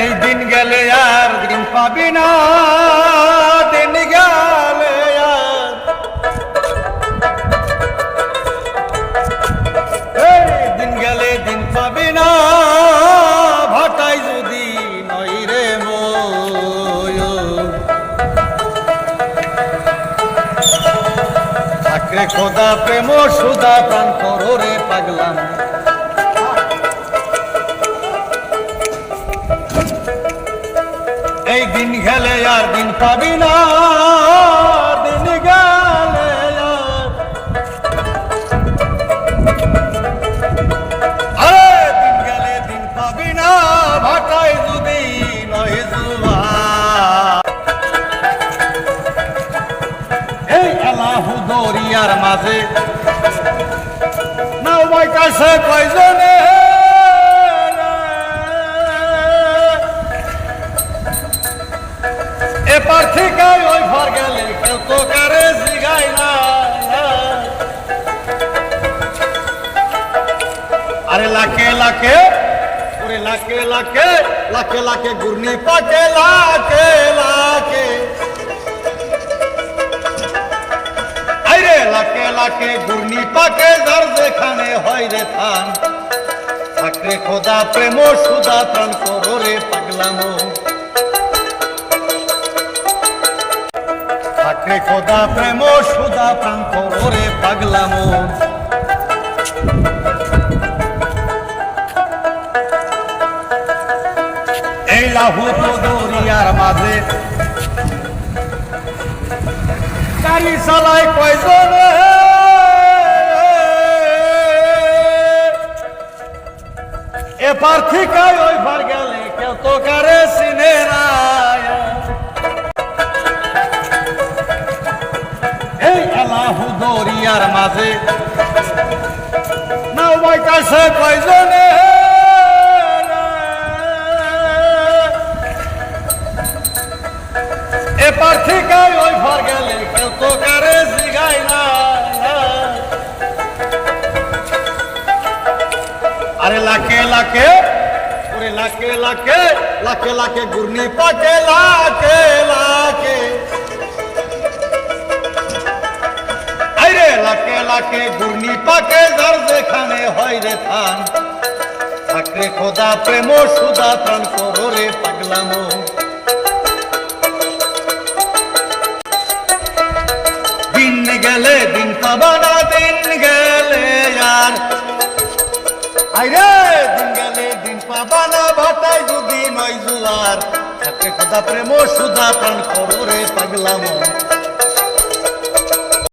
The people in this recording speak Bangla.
এই দিন গেলে আর দিন পাবি না, দিন গেলে এই দিন গেলে দিন পাবি না, ভাটাই যদি নই রে থাকরে খোদা প্রেম, সুদা প্রাণ করো রে পাগলাম। গেলে আর দিন পাবি না, দিন গেলে আর। দিন গেলে দিন পাবি না, ভাটায় যদি নয় জুয়া। এই আলাহু দরিয়ার মাঝে, নাও ভাই কাছে কয়জনে? আরে লাখে লাখে, ওরে লাখে লাখে লাখে লাখে ঘূর্ণি পাকে, লাখে লাখে। আরে লাখে লাখে ঘূর্ণি পাকে, যার যেখানে হয় রে থান। থাকরে খোদা প্রেম, সুদা প্রাণ করো রে পাগলামো। থাকরে খোদা প্রেম, সুদা প্রাণ করো রে পাগলামো। এই লাহু দরিয়ার মাঝে। গাড়ি চালায় কয়জনে এপার থেকে ওই পার গেলে কেউ তো কারে চিনে না। এই আলাহু দরিয়ার মাঝে। নাও ভাই কয়জনে? আরে লাখে লাখে, ওরে লাখে লাখে লাখে লাখে ঘূর্ণি পাকে, লাখে লাখে। আরে লাখে লাখে ঘূর্ণি পাকে, যার যেখানে হয় রে থান। থাকরে খোদা প্রেম, সুদা প্রাণ করো রে পাগলামো। দিন গেলে দিন পাবানা আইরে দিন গেলে দিন পাবানা ভাটাই যদি নয় জুয়ার। থাকে কথা প্রেম, সুধা প্রাণ করো রে পাগলামো